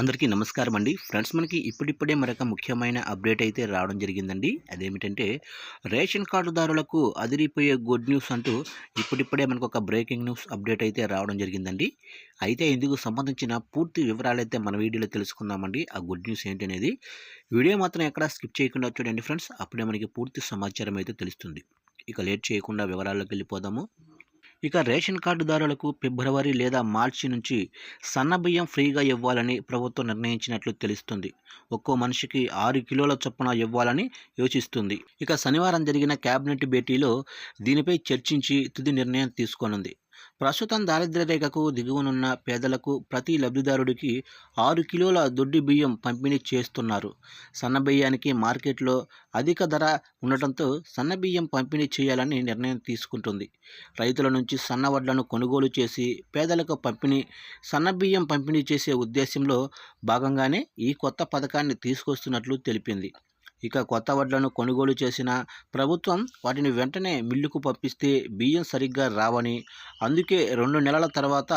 అందరికీ నమస్కారం అండి. ఫ్రెండ్స్ మనకి ఇప్పుడిప్పుడే మరొక ముఖ్యమైన అప్డేట్ అయితే రావడం జరిగిందండి. అదేమిటంటే రేషన్ కార్డుదారులకు అదిరిపోయే గుడ్ న్యూస్ అంటూ ఇప్పుడిప్పుడే మనకు ఒక బ్రేకింగ్ న్యూస్ అప్డేట్ అయితే రావడం జరిగిందండి. అయితే ఇందుకు సంబంధించిన పూర్తి వివరాలు అయితే మన వీడియోలో తెలుసుకుందామండి. ఆ గుడ్ న్యూస్ ఏంటి అనేది వీడియో మాత్రం ఎక్కడ స్కిప్ చేయకుండా చూడండి ఫ్రెండ్స్. అప్పుడే మనకి పూర్తి సమాచారం అయితే తెలుస్తుంది. ఇక లేట్ చేయకుండా వివరాల్లోకి వెళ్ళిపోదాము. ఇక రేషన్ కార్డుదారులకు ఫిబ్రవరి లేదా మార్చి నుంచి సన్నబియ్యం ఫ్రీగా ఇవ్వాలని ప్రభుత్వం నిర్ణయించినట్లు తెలుస్తుంది. ఒక్కో మనిషికి ఆరు కిలోల చొప్పున ఇవ్వాలని యోచిస్తుంది. ఇక శనివారం జరిగిన కేబినెట్ భేటీలో దీనిపై చర్చించి తుది నిర్ణయం తీసుకోనుంది. ప్రస్తుతం దారిద్ర్య రేఖకు దిగువనున్న పేదలకు ప్రతి లబ్ధిదారుడికి ఆరు కిలోల దొడ్డి బియ్యం పంపిణీ చేస్తున్నారు. సన్నబియ్యానికి మార్కెట్లో అధిక ధర ఉండటంతో సన్న బియ్యం పంపిణీ చేయాలని నిర్ణయం తీసుకుంటుంది. రైతుల నుంచి సన్న వడ్లను కొనుగోలు చేసి పేదలకు పంపిణీ సన్న బియ్యం పంపిణీ చేసే ఉద్దేశంలో భాగంగానే ఈ కొత్త పథకాన్ని తీసుకొస్తున్నట్లు తెలిపింది. ఇక కొత్త వడ్లను కొనుగోలు చేసిన ప్రభుత్వం వాటిని వెంటనే మిల్లుకు పంపిస్తే బియ్యం సరిగ్గా రావని అందుకే రెండు నెలల తర్వాత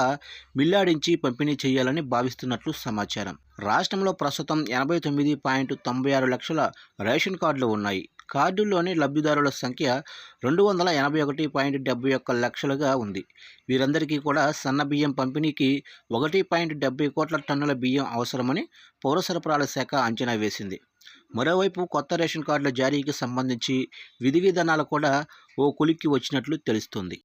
మిల్లాడించి పంపిణీ చేయాలని భావిస్తున్నట్లు సమాచారం. రాష్ట్రంలో ప్రస్తుతం ఎనభై తొమ్మిది పాయింట్ తొంభై ఆరు లక్షల రేషన్ కార్డులు ఉన్నాయి. కార్డుల్లోని లబ్ధిదారుల సంఖ్య రెండు వందల ఎనభై ఒకటి పాయింట్ డెబ్బై ఒక్క లక్షలుగా ఉంది. వీరందరికీ కూడా సన్న బియ్యం పంపిణీకి ఒకటి పాయింట్ డెబ్బై కోట్ల టన్నుల బియ్యం అవసరమని పౌర సరఫరాల శాఖ అంచనా వేసింది. మరోవైపు కొత్త రేషన్ కార్డుల జారీకి సంబంధించి విధి విధానాలు కూడా ఓ కొలిక్కి వచ్చినట్లు తెలుస్తుంది.